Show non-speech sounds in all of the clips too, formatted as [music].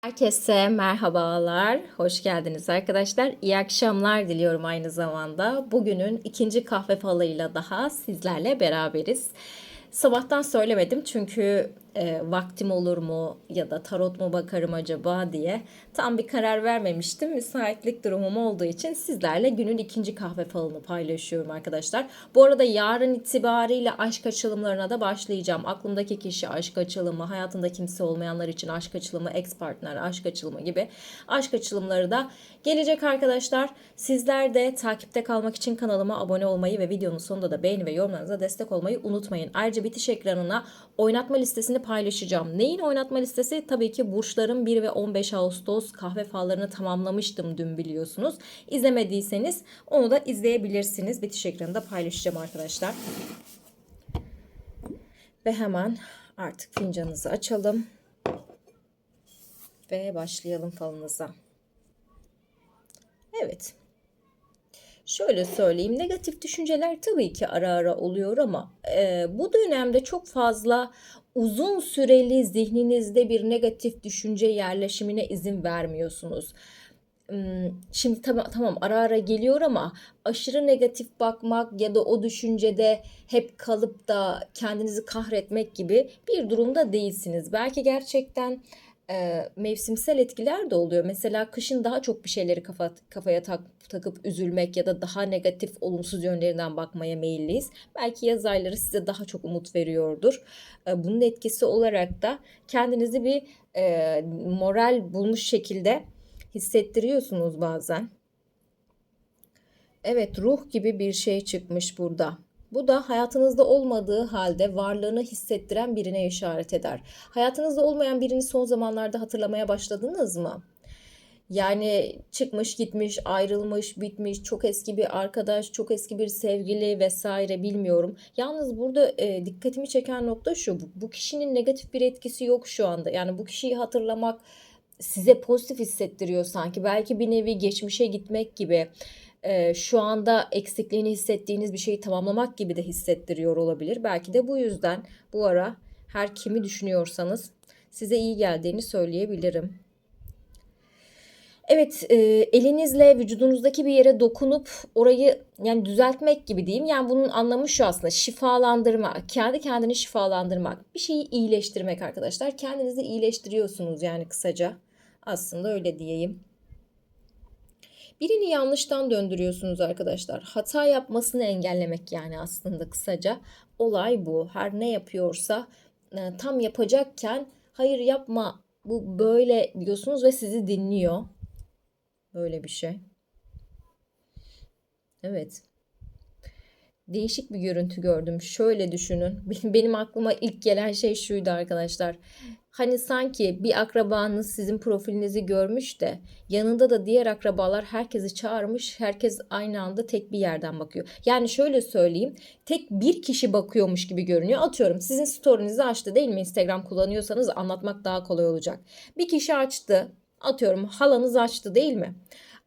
Herkese merhabalar, hoş geldiniz arkadaşlar. İyi akşamlar diliyorum aynı zamanda. Bugünün ikinci kahve falıyla daha sizlerle beraberiz. Sabahtan söylemedim çünkü e, vaktim olur mu ya da tarot mu bakarım acaba diye tam bir karar vermemiştim. Müsaitlik durumum olduğu için sizlerle günün ikinci kahve falını paylaşıyorum arkadaşlar. Bu arada yarın itibariyle aşk açılımlarına da başlayacağım. Aklımdaki kişi aşk açılımı, hayatında kimse olmayanlar için aşk açılımı, ex partner aşk açılımı gibi aşk açılımları da gelecek arkadaşlar. Sizler de takipte kalmak için kanalıma abone olmayı ve videonun sonunda da beğeni ve yorumlarınıza destek olmayı unutmayın. Ayrıca bitiş ekranına oynatma listesini paylaşacağım. Neyin oynatma listesi? Tabii ki burçların 1 ve 15 Ağustos kahve fallarını tamamlamıştım dün biliyorsunuz. İzlemediyseniz onu da izleyebilirsiniz. Bitiş ekranında paylaşacağım arkadaşlar. Ve hemen artık fincanınızı açalım. Ve başlayalım falınıza. Evet. Şöyle söyleyeyim negatif düşünceler tabii ki ara ara oluyor ama e, bu dönemde çok fazla uzun süreli zihninizde bir negatif düşünce yerleşimine izin vermiyorsunuz. Hmm, Şimdi tamam, tamam ara ara geliyor ama aşırı negatif bakmak ya da o düşüncede hep kalıp da kendinizi kahretmek gibi bir durumda değilsiniz. Belki gerçekten e, mevsimsel etkiler de oluyor. Mesela kışın daha çok bir şeyleri kafa, kafaya tak, takıp üzülmek ya da daha negatif, olumsuz yönlerinden bakmaya meyilliyiz. Belki yaz ayları size daha çok umut veriyordur. E, bunun etkisi olarak da kendinizi bir e, moral bulmuş şekilde hissettiriyorsunuz bazen. Evet, ruh gibi bir şey çıkmış burada. Bu da hayatınızda olmadığı halde varlığını hissettiren birine işaret eder. Hayatınızda olmayan birini son zamanlarda hatırlamaya başladınız mı? Yani çıkmış, gitmiş, ayrılmış, bitmiş, çok eski bir arkadaş, çok eski bir sevgili vesaire bilmiyorum. Yalnız burada e, dikkatimi çeken nokta şu. Bu, bu kişinin negatif bir etkisi yok şu anda. Yani bu kişiyi hatırlamak size pozitif hissettiriyor sanki. Belki bir nevi geçmişe gitmek gibi e, şu anda eksikliğini hissettiğiniz bir şeyi tamamlamak gibi de hissettiriyor olabilir. Belki de bu yüzden bu ara her kimi düşünüyorsanız size iyi geldiğini söyleyebilirim. Evet, e, elinizle vücudunuzdaki bir yere dokunup orayı yani düzeltmek gibi diyeyim. Yani bunun anlamı şu aslında şifalandırma, kendi kendini şifalandırmak, bir şeyi iyileştirmek arkadaşlar. Kendinizi iyileştiriyorsunuz yani kısaca. Aslında öyle diyeyim. Birini yanlıştan döndürüyorsunuz arkadaşlar. Hata yapmasını engellemek yani aslında kısaca. Olay bu. Her ne yapıyorsa e, tam yapacakken hayır yapma bu böyle diyorsunuz ve sizi dinliyor. Böyle bir şey. Evet. Değişik bir görüntü gördüm. Şöyle düşünün. [laughs] Benim aklıma ilk gelen şey şuydu arkadaşlar. Hani sanki bir akrabanız sizin profilinizi görmüş de yanında da diğer akrabalar herkesi çağırmış. Herkes aynı anda tek bir yerden bakıyor. Yani şöyle söyleyeyim. Tek bir kişi bakıyormuş gibi görünüyor. Atıyorum sizin story'nizi açtı değil mi? Instagram kullanıyorsanız anlatmak daha kolay olacak. Bir kişi açtı. Atıyorum halanız açtı değil mi?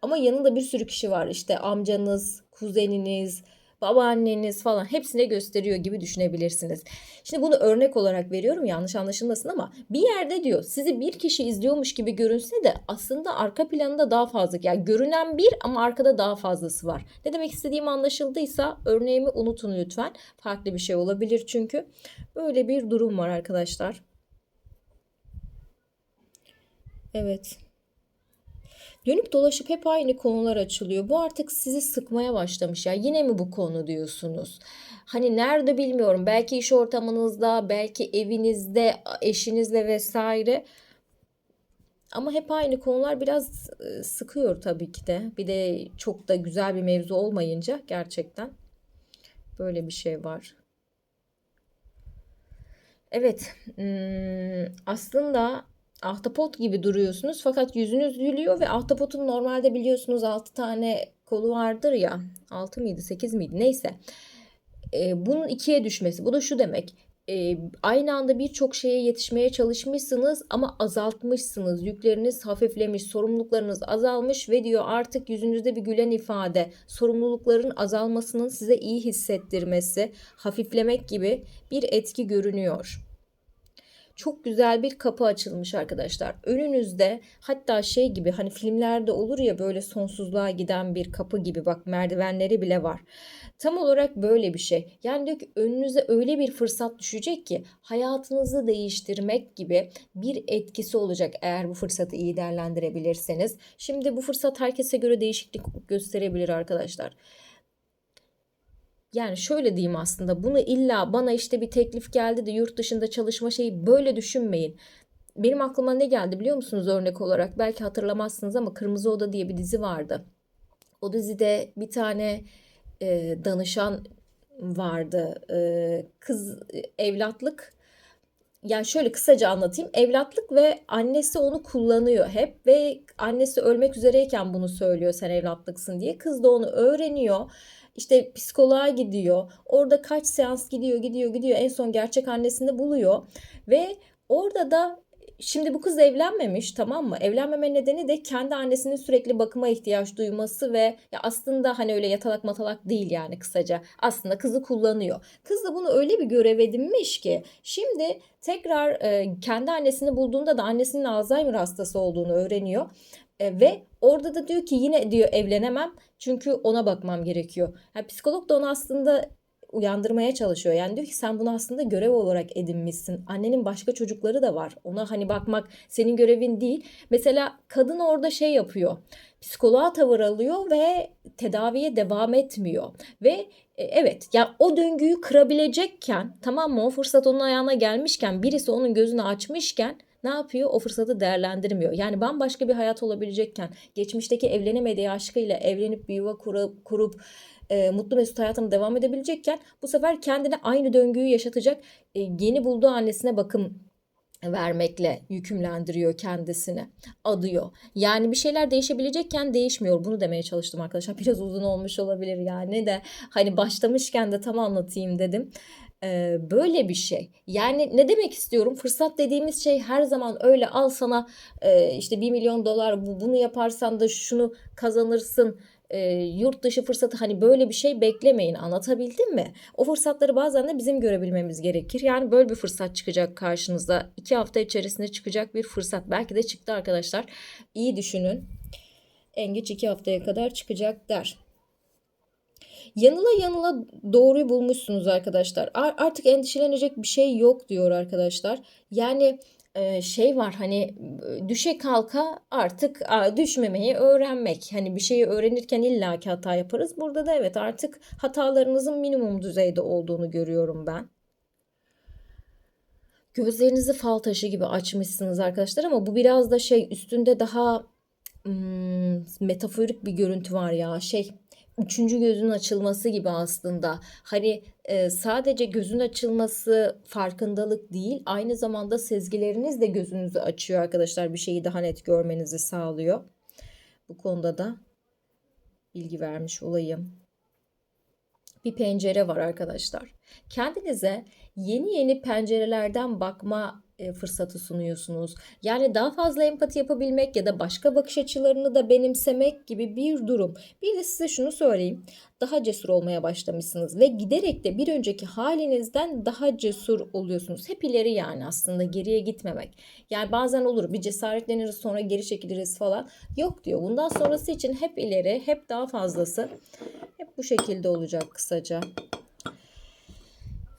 Ama yanında bir sürü kişi var. İşte amcanız, kuzeniniz, babaanneniz falan hepsine gösteriyor gibi düşünebilirsiniz. Şimdi bunu örnek olarak veriyorum yanlış anlaşılmasın ama bir yerde diyor sizi bir kişi izliyormuş gibi görünse de aslında arka planında daha fazla yani görünen bir ama arkada daha fazlası var. Ne demek istediğim anlaşıldıysa örneğimi unutun lütfen. Farklı bir şey olabilir çünkü. Böyle bir durum var arkadaşlar. Evet. Dönüp dolaşıp hep aynı konular açılıyor. Bu artık sizi sıkmaya başlamış ya. Yine mi bu konu diyorsunuz? Hani nerede bilmiyorum. Belki iş ortamınızda, belki evinizde, eşinizle vesaire. Ama hep aynı konular biraz e, sıkıyor tabii ki de. Bir de çok da güzel bir mevzu olmayınca gerçekten böyle bir şey var. Evet, hmm, aslında ahtapot gibi duruyorsunuz fakat yüzünüz gülüyor ve ahtapotun normalde biliyorsunuz 6 tane kolu vardır ya 6 mıydı 8 miydi? Neyse. E, bunun ikiye düşmesi bu da şu demek. E, aynı anda birçok şeye yetişmeye çalışmışsınız ama azaltmışsınız. Yükleriniz hafiflemiş sorumluluklarınız azalmış ve diyor artık yüzünüzde bir gülen ifade sorumlulukların azalmasının size iyi hissettirmesi hafiflemek gibi bir etki görünüyor. Çok güzel bir kapı açılmış arkadaşlar. Önünüzde hatta şey gibi hani filmlerde olur ya böyle sonsuzluğa giden bir kapı gibi bak merdivenleri bile var. Tam olarak böyle bir şey. Yani diyor ki önünüze öyle bir fırsat düşecek ki hayatınızı değiştirmek gibi bir etkisi olacak eğer bu fırsatı iyi değerlendirebilirseniz. Şimdi bu fırsat herkese göre değişiklik gösterebilir arkadaşlar. Yani şöyle diyeyim aslında bunu illa bana işte bir teklif geldi de yurt dışında çalışma şeyi böyle düşünmeyin. Benim aklıma ne geldi biliyor musunuz örnek olarak? Belki hatırlamazsınız ama Kırmızı Oda diye bir dizi vardı. O dizide bir tane e, danışan vardı. E, kız evlatlık yani şöyle kısaca anlatayım. Evlatlık ve annesi onu kullanıyor hep ve annesi ölmek üzereyken bunu söylüyor sen evlatlıksın diye. Kız da onu öğreniyor. İşte psikoloğa gidiyor. Orada kaç seans gidiyor, gidiyor, gidiyor. En son gerçek annesini buluyor ve orada da Şimdi bu kız evlenmemiş tamam mı? Evlenmeme nedeni de kendi annesinin sürekli bakıma ihtiyaç duyması ve ya aslında hani öyle yatalak matalak değil yani kısaca. Aslında kızı kullanıyor. Kız da bunu öyle bir görev edinmiş ki şimdi tekrar e, kendi annesini bulduğunda da annesinin Alzheimer hastası olduğunu öğreniyor. E, ve orada da diyor ki yine diyor evlenemem çünkü ona bakmam gerekiyor. Yani psikolog da onu aslında uyandırmaya çalışıyor. Yani diyor ki sen bunu aslında görev olarak edinmişsin. Annenin başka çocukları da var. Ona hani bakmak senin görevin değil. Mesela kadın orada şey yapıyor. Psikoloğa tavır alıyor ve tedaviye devam etmiyor. Ve e, evet ya o döngüyü kırabilecekken tamam mı o fırsat onun ayağına gelmişken birisi onun gözünü açmışken ne yapıyor? O fırsatı değerlendirmiyor. Yani bambaşka bir hayat olabilecekken geçmişteki evlenemediği aşkıyla evlenip bir yuva kurup, kurup e, mutlu mesut hayatına devam edebilecekken bu sefer kendine aynı döngüyü yaşatacak e, yeni bulduğu annesine bakım vermekle yükümlendiriyor kendisini. Adıyor. Yani bir şeyler değişebilecekken değişmiyor. Bunu demeye çalıştım arkadaşlar. [laughs] Biraz uzun olmuş olabilir yani de hani başlamışken de tam anlatayım dedim. Ee, böyle bir şey. Yani ne demek istiyorum? Fırsat dediğimiz şey her zaman öyle al sana e, işte 1 milyon dolar bunu yaparsan da şunu kazanırsın e, yurt dışı fırsatı hani böyle bir şey beklemeyin anlatabildim mi? O fırsatları bazen de bizim görebilmemiz gerekir. Yani böyle bir fırsat çıkacak karşınızda. iki hafta içerisinde çıkacak bir fırsat. Belki de çıktı arkadaşlar. İyi düşünün. En geç iki haftaya kadar çıkacak der. Yanıla yanıla doğruyu bulmuşsunuz arkadaşlar. Artık endişelenecek bir şey yok diyor arkadaşlar. Yani şey var hani düşe kalka artık düşmemeyi öğrenmek. Hani bir şeyi öğrenirken illaki hata yaparız. Burada da evet artık hatalarınızın minimum düzeyde olduğunu görüyorum ben. Gözlerinizi fal taşı gibi açmışsınız arkadaşlar ama bu biraz da şey üstünde daha hmm, metaforik bir görüntü var ya. Şey üçüncü gözün açılması gibi aslında. Hani e, sadece gözün açılması farkındalık değil, aynı zamanda sezgileriniz de gözünüzü açıyor arkadaşlar. Bir şeyi daha net görmenizi sağlıyor. Bu konuda da bilgi vermiş olayım. Bir pencere var arkadaşlar. Kendinize yeni yeni pencerelerden bakma fırsatı sunuyorsunuz. Yani daha fazla empati yapabilmek ya da başka bakış açılarını da benimsemek gibi bir durum. Bir de size şunu söyleyeyim. Daha cesur olmaya başlamışsınız ve giderek de bir önceki halinizden daha cesur oluyorsunuz. Hep ileri yani aslında geriye gitmemek. Yani bazen olur bir cesaretleniriz sonra geri çekiliriz falan. Yok diyor. Bundan sonrası için hep ileri, hep daha fazlası. Hep bu şekilde olacak kısaca.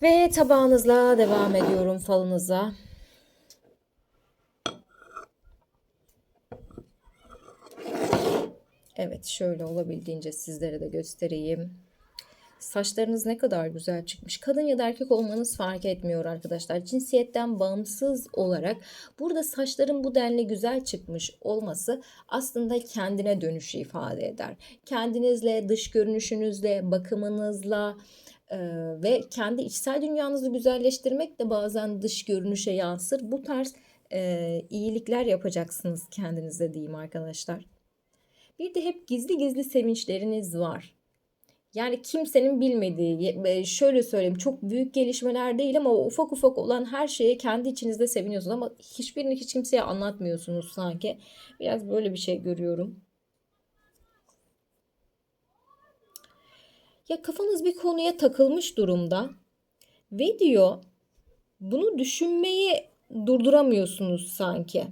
Ve tabağınızla devam ediyorum falınıza. Evet şöyle olabildiğince sizlere de göstereyim. Saçlarınız ne kadar güzel çıkmış. Kadın ya da erkek olmanız fark etmiyor arkadaşlar. Cinsiyetten bağımsız olarak burada saçların bu denli güzel çıkmış olması aslında kendine dönüşü ifade eder. Kendinizle, dış görünüşünüzle, bakımınızla, ve kendi içsel dünyanızı güzelleştirmek de bazen dış görünüşe yansır. Bu tarz e, iyilikler yapacaksınız kendinize diyeyim arkadaşlar. Bir de hep gizli gizli sevinçleriniz var. Yani kimsenin bilmediği, şöyle söyleyeyim çok büyük gelişmeler değil ama ufak ufak olan her şeye kendi içinizde seviniyorsunuz ama hiçbirini hiç kimseye anlatmıyorsunuz sanki. Biraz böyle bir şey görüyorum. Ya kafanız bir konuya takılmış durumda ve diyor bunu düşünmeyi durduramıyorsunuz sanki.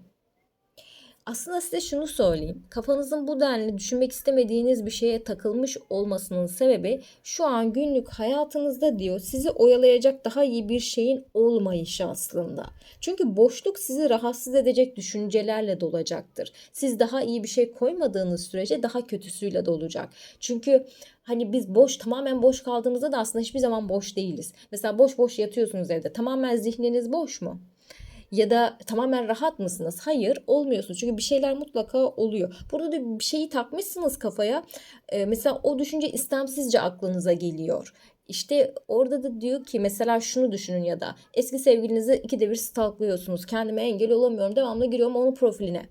Aslında size şunu söyleyeyim. Kafanızın bu denli düşünmek istemediğiniz bir şeye takılmış olmasının sebebi şu an günlük hayatınızda diyor sizi oyalayacak daha iyi bir şeyin olmayışı aslında. Çünkü boşluk sizi rahatsız edecek düşüncelerle dolacaktır. Siz daha iyi bir şey koymadığınız sürece daha kötüsüyle dolacak. Çünkü hani biz boş tamamen boş kaldığımızda da aslında hiçbir zaman boş değiliz. Mesela boş boş yatıyorsunuz evde. Tamamen zihniniz boş mu? Ya da tamamen rahat mısınız? Hayır olmuyorsunuz. Çünkü bir şeyler mutlaka oluyor. Burada da bir şeyi takmışsınız kafaya. Ee, mesela o düşünce istemsizce aklınıza geliyor. İşte orada da diyor ki mesela şunu düşünün ya da eski sevgilinizi ikide bir stalklıyorsunuz. Kendime engel olamıyorum. Devamlı giriyorum onun profiline.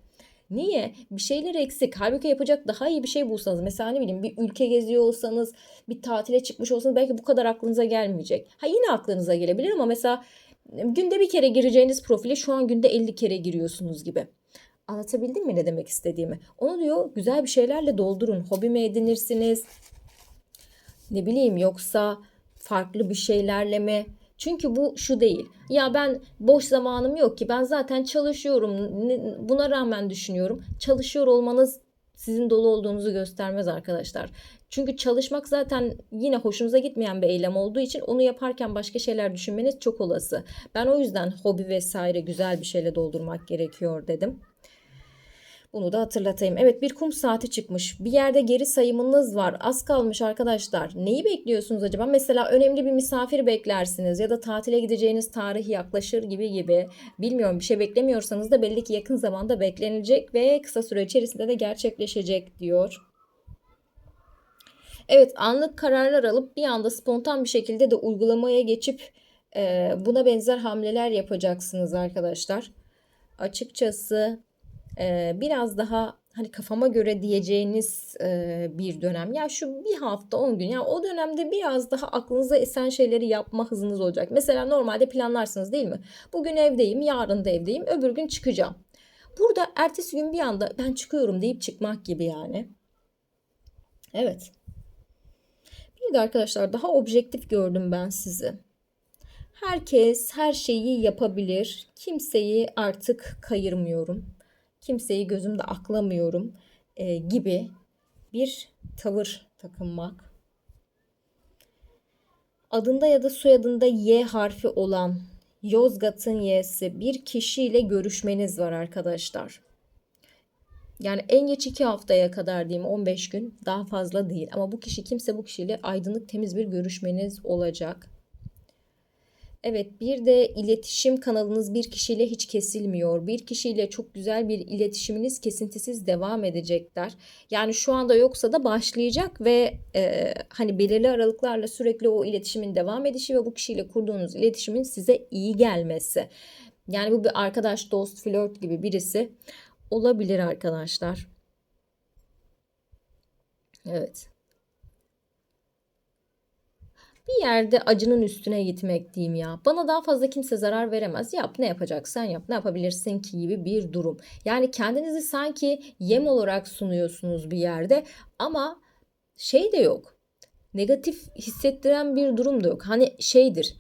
Niye? Bir şeyler eksik. Halbuki yapacak daha iyi bir şey bulsanız. Mesela ne bileyim bir ülke geziyor olsanız, bir tatile çıkmış olsanız belki bu kadar aklınıza gelmeyecek. Ha yine aklınıza gelebilir ama mesela günde bir kere gireceğiniz profile şu an günde 50 kere giriyorsunuz gibi. Anlatabildim mi ne demek istediğimi? Onu diyor güzel bir şeylerle doldurun. Hobi mi edinirsiniz? Ne bileyim yoksa farklı bir şeylerle mi? Çünkü bu şu değil. Ya ben boş zamanım yok ki. Ben zaten çalışıyorum. Buna rağmen düşünüyorum. Çalışıyor olmanız sizin dolu olduğunuzu göstermez arkadaşlar. Çünkü çalışmak zaten yine hoşunuza gitmeyen bir eylem olduğu için onu yaparken başka şeyler düşünmeniz çok olası. Ben o yüzden hobi vesaire güzel bir şeyle doldurmak gerekiyor dedim. Bunu da hatırlatayım. Evet bir kum saati çıkmış. Bir yerde geri sayımınız var. Az kalmış arkadaşlar. Neyi bekliyorsunuz acaba? Mesela önemli bir misafir beklersiniz ya da tatile gideceğiniz tarih yaklaşır gibi gibi. Bilmiyorum bir şey beklemiyorsanız da belli ki yakın zamanda beklenilecek ve kısa süre içerisinde de gerçekleşecek diyor. Evet anlık kararlar alıp bir anda spontan bir şekilde de uygulamaya geçip buna benzer hamleler yapacaksınız arkadaşlar. Açıkçası biraz daha hani kafama göre diyeceğiniz bir dönem. Ya şu bir hafta 10 gün ya o dönemde biraz daha aklınıza esen şeyleri yapma hızınız olacak. Mesela normalde planlarsınız değil mi? Bugün evdeyim, yarın da evdeyim, öbür gün çıkacağım. Burada ertesi gün bir anda ben çıkıyorum deyip çıkmak gibi yani. Evet. Bir de arkadaşlar daha objektif gördüm ben sizi. Herkes her şeyi yapabilir. Kimseyi artık kayırmıyorum. Kimseyi gözümde aklamıyorum e, gibi bir tavır takınmak. Adında ya da soyadında Y harfi olan Yozgat'ın Y'si bir kişiyle görüşmeniz var arkadaşlar. Yani en geç 2 haftaya kadar diyeyim 15 gün daha fazla değil. Ama bu kişi kimse bu kişiyle aydınlık temiz bir görüşmeniz olacak. Evet bir de iletişim kanalınız bir kişiyle hiç kesilmiyor. Bir kişiyle çok güzel bir iletişiminiz kesintisiz devam edecekler. Yani şu anda yoksa da başlayacak ve e, hani belirli aralıklarla sürekli o iletişimin devam edişi ve bu kişiyle kurduğunuz iletişimin size iyi gelmesi. Yani bu bir arkadaş, dost, flört gibi birisi olabilir arkadaşlar. Evet. Bir yerde acının üstüne gitmek diyeyim ya. Bana daha fazla kimse zarar veremez. Yap ne yapacaksan yap. Ne yapabilirsin ki gibi bir durum. Yani kendinizi sanki yem olarak sunuyorsunuz bir yerde ama şey de yok. Negatif hissettiren bir durum da yok. Hani şeydir.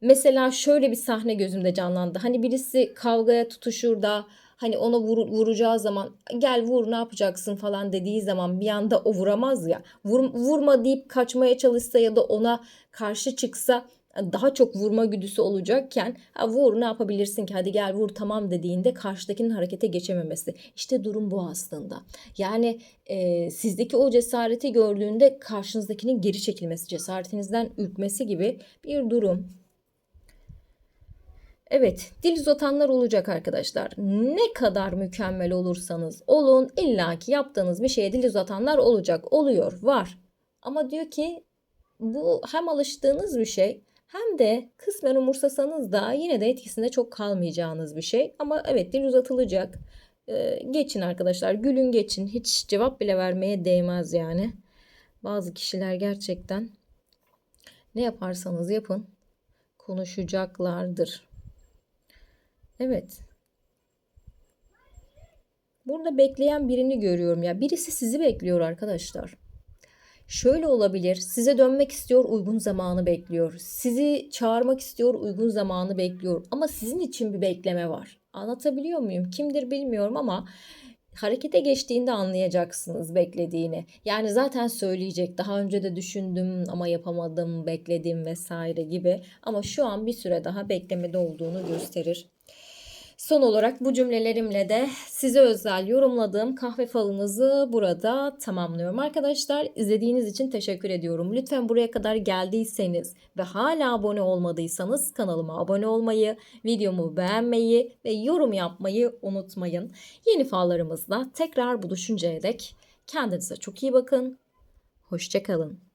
Mesela şöyle bir sahne gözümde canlandı. Hani birisi kavgaya tutuşur da hani ona vur, vuracağı zaman gel vur ne yapacaksın falan dediği zaman bir anda o vuramaz ya. Vur, vurma deyip kaçmaya çalışsa ya da ona karşı çıksa daha çok vurma güdüsü olacakken ha, vur ne yapabilirsin ki hadi gel vur tamam dediğinde karşıdakinin harekete geçememesi. İşte durum bu aslında. Yani e, sizdeki o cesareti gördüğünde karşınızdakinin geri çekilmesi, cesaretinizden ürkmesi gibi bir durum. Evet, dil uzatanlar olacak arkadaşlar. Ne kadar mükemmel olursanız olun, illaki yaptığınız bir şeye dil uzatanlar olacak. Oluyor, var. Ama diyor ki bu hem alıştığınız bir şey hem de kısmen umursasanız da yine de etkisinde çok kalmayacağınız bir şey. Ama evet dil uzatılacak. Ee, geçin arkadaşlar, gülün geçin. Hiç cevap bile vermeye değmez yani. Bazı kişiler gerçekten ne yaparsanız yapın konuşacaklardır. Evet. Burada bekleyen birini görüyorum ya. Birisi sizi bekliyor arkadaşlar. Şöyle olabilir. Size dönmek istiyor, uygun zamanı bekliyor. Sizi çağırmak istiyor, uygun zamanı bekliyor. Ama sizin için bir bekleme var. Anlatabiliyor muyum? Kimdir bilmiyorum ama harekete geçtiğinde anlayacaksınız beklediğini. Yani zaten söyleyecek. Daha önce de düşündüm ama yapamadım, bekledim vesaire gibi. Ama şu an bir süre daha beklemede olduğunu gösterir. Son olarak bu cümlelerimle de size özel yorumladığım kahve falınızı burada tamamlıyorum. Arkadaşlar izlediğiniz için teşekkür ediyorum. Lütfen buraya kadar geldiyseniz ve hala abone olmadıysanız kanalıma abone olmayı, videomu beğenmeyi ve yorum yapmayı unutmayın. Yeni fallarımızla tekrar buluşuncaya dek kendinize çok iyi bakın. Hoşçakalın.